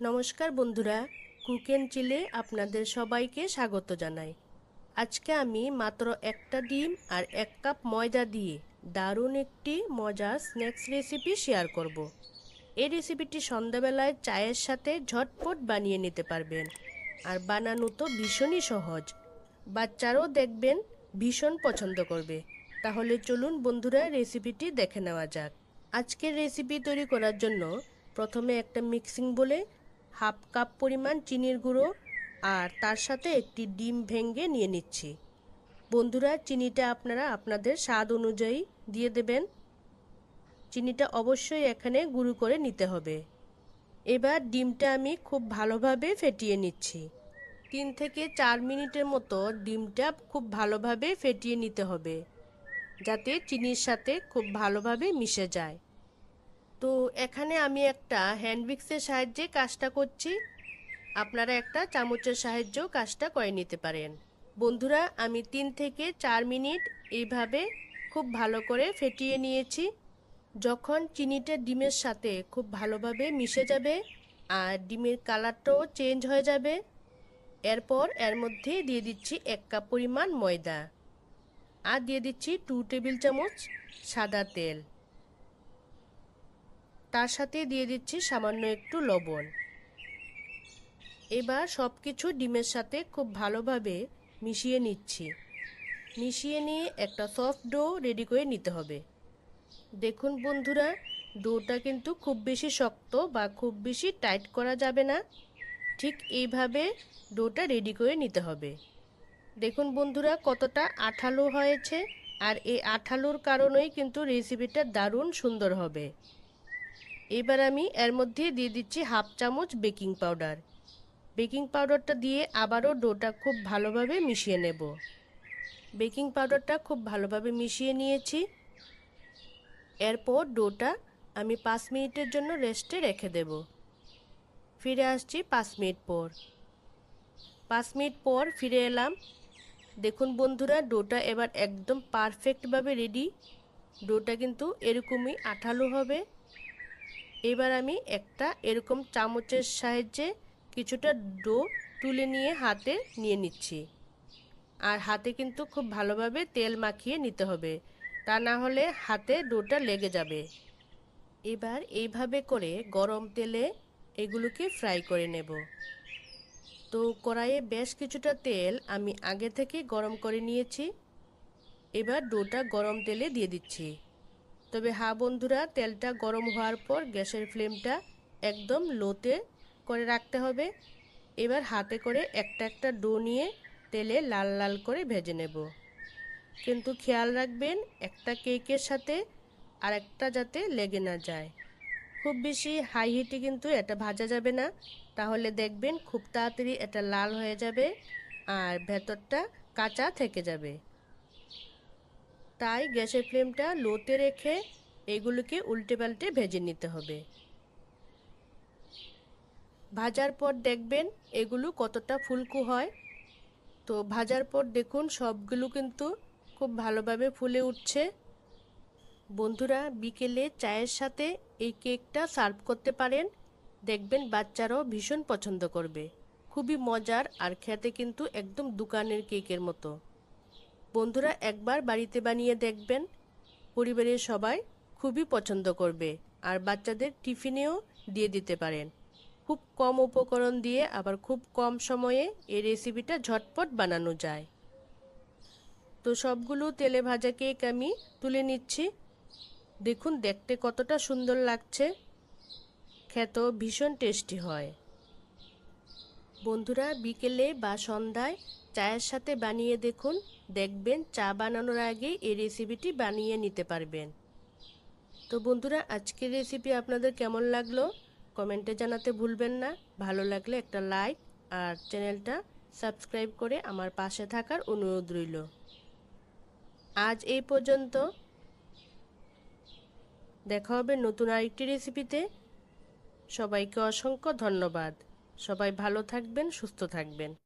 নমস্কার বন্ধুরা, cook and চিলে আপনাদের সবাইকে স্বাগত জানাই। আজকে আমি মাত্র একটা ডিম আর এক কাপ ময়দা দিয়ে দারুণ একটি মজার স্ন্যাক্স রেসিপি শেয়ার করব। এই রেসিপিটি সন্ধ্যাবেলায় চায়ের সাথে ঝটপট বানিয়ে নিতে পারবেন। আর বানানো তো ভীষণই সহজ। বাচ্চারাও দেখবেন ভীষণ পছন্দ করবে। তাহলে চলুন বন্ধুরা, রেসিপিটি দেখে নেওয়া যাক। আজকের রেসিপি তৈরি করার জন্য প্রথমে একটা মিক্সিং বলে হাফ কাপ পরিমাণ চিনির গুঁড়ো আর তার সাথে একটি ডিম ভেঙে নিয়ে নিচ্ছি। বন্ধুরা, চিনিটা আপনারা আপনাদের স্বাদ অনুযায়ী দিয়ে দেবেন। চিনিটা অবশ্যই এখানে গুঁড়ো করে নিতে হবে। এবার ডিমটা আমি খুব ভালোভাবে ফেটিয়ে নিচ্ছি। তিন থেকে চার মিনিটের মতো ডিমটা খুব ভালোভাবে ফেটিয়ে নিতে হবে, যাতে চিনির সাথে খুব ভালোভাবে মিশে যায়। তো এখানে আমি একটা হ্যান্ড মিক্সের সাহায্যে কাজটা করছি। আপনারা একটা চামচের সাহায্যেও কাজটা করে নিতে পারেন। বন্ধুরা, আমি তিন থেকে চার মিনিট এইভাবে খুব ভালো করে ফেটিয়ে নিয়েছি। যখন চিনিটা ডিমের সাথে খুব ভালোভাবে মিশে যাবে আর ডিমের কালারটাও চেঞ্জ হয়ে যাবে, এরপর এর মধ্যে দিয়ে দিচ্ছি এক কাপ পরিমাণ ময়দা। আর দিয়ে দিচ্ছি টু টেবিল চামচ সাদা তেল। তার সাথে দিয়ে দিচ্ছি সামান্য একটু লবণ। এবার সব কিছু ডিমের সাথে খুব ভালোভাবে মিশিয়ে নিচ্ছি। মিশিয়ে নিয়ে একটা সফট ডো রেডি করে নিতে হবে। দেখুন বন্ধুরা ডোটা কিন্তু খুব বেশি শক্ত বা খুব বেশি টাইট করা যাবে না। ঠিক এইভাবে ডোটা রেডি করে নিতে হবে। দেখুন বন্ধুরা, কতটা আঠালো হয়েছে। আর এই আঠালোর কারণেই কিন্তু রেসিপিটা দারুণ সুন্দর হবে। এবার আমি এর মধ্যে দিয়ে দিচ্ছি হাফ চামচ বেকিং পাউডার। বেকিং পাউডারটা দিয়ে আবারও ডোটা খুব ভালোভাবে মিশিয়ে নেব। বেকিং পাউডারটা খুব ভালোভাবে মিশিয়ে নিয়েছি। এরপর ডোটা আমি পাঁচ মিনিটের জন্য রেস্টে রেখে দেব। ফিরে আসছি পাঁচ মিনিট পর। পাঁচ মিনিট পর ফিরে এলাম। দেখুন বন্ধুরা, ডোটা এবার একদম পারফেক্টভাবে রেডি ডোটা কিন্তু এরকমই আঠালো হবে। এবার আমি একটা এরকম চামচের সাহায্যে কিছুটা ডো তুলে নিয়ে হাতে নিয়ে নিচ্ছি। আর হাতে কিন্তু খুব ভালোভাবে তেল মাখিয়ে নিতে হবে। তা না হলে হাতে ডোটা লেগে যাবে। এবার এইভাবে করে গরম তেলে এগুলোকে ফ্রাই করে নেব। তো কড়াইয়ে বেশ কিছুটা তেল আমি আগে থেকে গরম করে নিয়েছি। এবার ডোটা গরম তেলে দিয়ে দিচ্ছি। তবে হা বন্ধুরা, তেলটা গরম হওয়ার পর গ্যাসের ফ্লেমটা একদম লোতে করে রাখতে হবে। এবার হাতে করে একটা একটা ডো নিয়ে তেলে লাল লাল করে ভেজে নেব। কিন্তু খেয়াল রাখবেন, একটা কেকের সাথে আর একটা যাতে লেগে না যায়। খুব বেশি হাই হিটে কিন্তু এটা ভাজা যাবে না। তাহলে দেখবেন খুব তাড়াতাড়ি এটা লাল হয়ে যাবে আর ভেতরটা কাঁচা থেকে যাবে। তাই গ্যাসের ফ্লেমটা লোতে রেখে এগুলোকে উল্টে পাল্টে ভেজে নিতে হবে। ভাজার পর দেখবেন এগুলো কতটা ফুলকু হয়। তো ভাজার পর দেখুন সবগুলো কিন্তু খুব ভালোভাবে ফুলে উঠছে। বন্ধুরা, বিকেলে চায়ের সাথে এই কেকটা সার্ভ করতে পারেন। দেখবেন বাচ্চারাও ভীষণ পছন্দ করবে। খুবই মজার আর খেতে কিন্তু একদম দোকানের কেকের মতো। বন্ধুরা একবার বাড়িতে বানিয়ে দেখবেন। পরিবারের সবাই খুবই পছন্দ করবে আর বাচ্চাদের টিফিনেও দিয়ে দিতে পারেন। খুব কম উপকরণ দিয়ে আবার খুব কম সময়ে এই রেসিপিটা ঝটপট বানানো যায়। তো সবগুলো তেলে ভাজা কেক আমি তুলে নিচ্ছি। দেখুন দেখতে কতটা সুন্দর লাগছে। খেতেও ভীষণ টেস্টি হয়। বন্ধুরা বিকেলে বা সন্ধ্যায় চায়ের সাথে বানিয়ে দেখুন। দেখবেন চা বানানোর আগে এই রেসিপিটি বানিয়ে নিতে পারবেন। তো বন্ধুরা, আজকের রেসিপি আপনাদের কেমন লাগল? কমেন্টে জানাতে ভুলবেন না। ভালো লাগলে একটা লাইক আর চ্যানেলটা সাবস্ক্রাইব করে আমার পাশে থাকার অনুরোধ রইল। আজ এই পর্যন্ত। দেখা হবে নতুন আরেকটি রেসিপিতে সবাইকে অসংখ্য ধন্যবাদ। সবাই ভালো থাকবেন, সুস্থ থাকবেন।